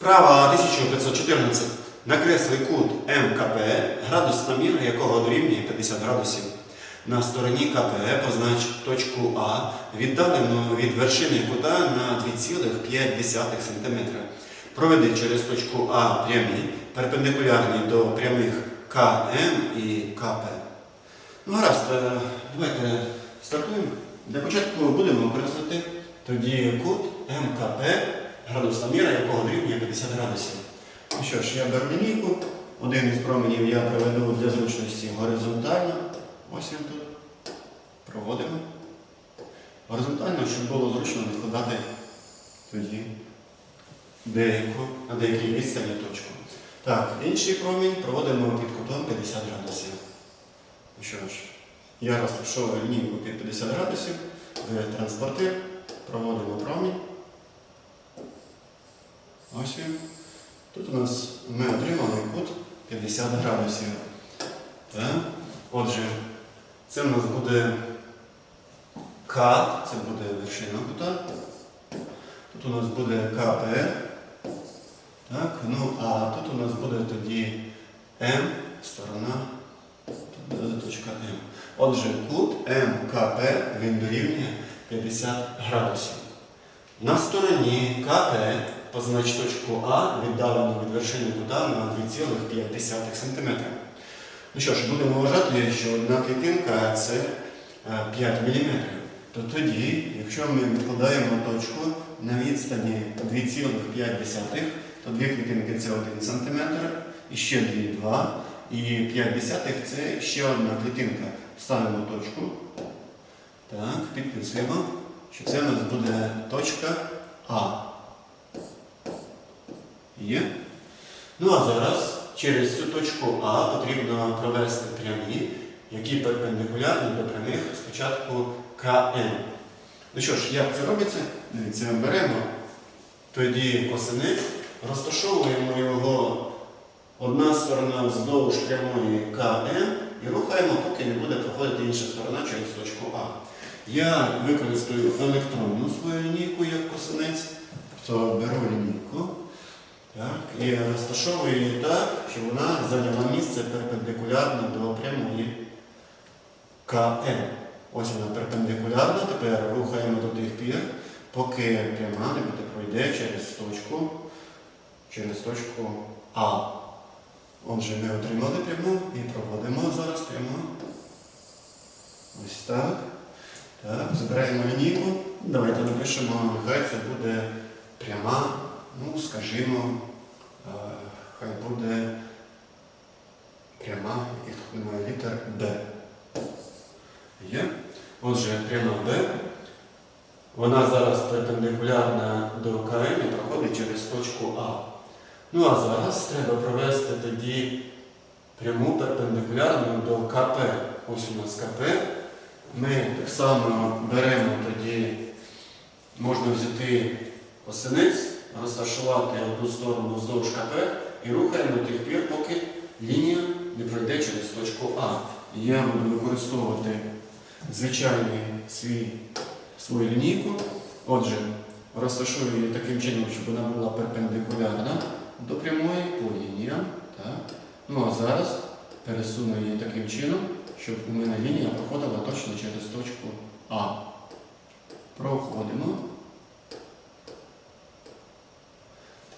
Вправа 1514. Накресли кут МКП, градусна міра якого дорівнює 50 градусів. На стороні КП познач точку А, віддалену від вершини кута на 2,5 см. Проведи через точку А прямі, перпендикулярні до прямих КМ і КП. Ну, гаразд, е, давайте стартуємо. Для початку будемо використати тоді кут МКП, градусна міра якого дорівнює 50 градусів. Ну що ж, я беру лінійку. Один із променів я проведу для зручності горизонтально. Ось він тут. Проводимо. Горизонтально, щоб було зручно відкладати тоді деяку, на деякій відстані точку. Так, інший промінь проводимо під кутом 50 градусів. Ну що ж, я розташовую лінійку під 50 градусів, в транспортир, проводимо промінь. Ось він. Тут у нас ми отримали кут 50 градусів. Так? Отже, це в нас буде К, це буде вершина кута. Тут у нас буде КП. Так? Ну, а тут у нас буде тоді М, сторона, точка М. Отже, кут МКП він дорівнює 50 градусів. На стороні КП познач точку А віддалено від вершини кута на 2,5 см. Ну що ж, будемо вважати, що одна клітинка це е, 5 мм. То тоді, якщо ми відкладаємо точку на відстані 2,5, то дві клітинки це 1 см, і ще дві 2, і 5 десятих це ще одна клітинка. Ставимо точку. Так, підписуємо, що це у нас буде точка А. Є. Ну а зараз через цю точку А потрібно провести прямі, які перпендикулярні до прямих спочатку КН. Ну що ж, як це робиться? Дивіться, беремо тоді косинець, розташовуємо його одна сторона вздовж прямої КН і рухаємо, поки не буде проходити інша сторона через точку А. Я використаю електронну свою лінійку як косинець, тобто беру лінійку. Так, і розташовую її так, щоб вона зайняла місце перпендикулярно до прямої КН. Ось вона перпендикулярна, тепер рухаємо до тих пір, поки пряма не буде пройде через точку, через точку А. Отже, ми отримали пряму і проводимо зараз пряму. Ось так. Так, забираємо лінійку. Давайте напишемо, нехай це буде пряма, ну, скажімо, хай буде пряма, яких тут немає літер Б. Є? Отже, пряма Б. Вона зараз перпендикулярна до КМ і проходить через точку А. Ну а зараз треба провести тоді пряму перпендикулярну до КП. Ось у нас КП. Ми так само беремо тоді, можна взяти осинець, розташувати одну сторону вздовж КП і рухаємо до тих пір, поки лінія не пройде через точку А. Я буду використовувати звичайний свій, свою лінійку. Отже, розташую її таким чином, щоб вона була перпендикулярна до прямої по лініям. Так. Ну а зараз пересуну її таким чином, щоб у мене лінія проходила точно через точку А. Проходимо.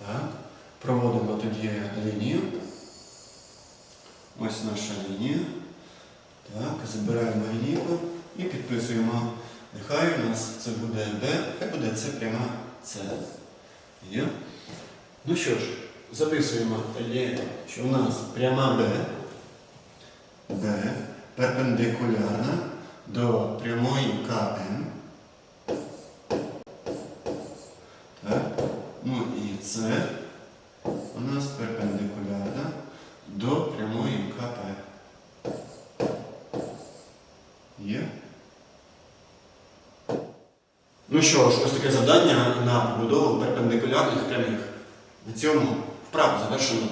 Так. Проводимо тоді лінію. Ось наша лінія. Так, забираємо лінійку і підписуємо. Нехай у нас це буде Б, хай буде це пряма С. Ну що ж, записуємо що у нас пряма Б, Б перпендикулярна до прямої КМ. Так. Ну і С у нас перпендикулярна до прямої КП. Є? Ну що ж, ось таке завдання на побудову перпендикулярних прямих. На цьому вправу завершено.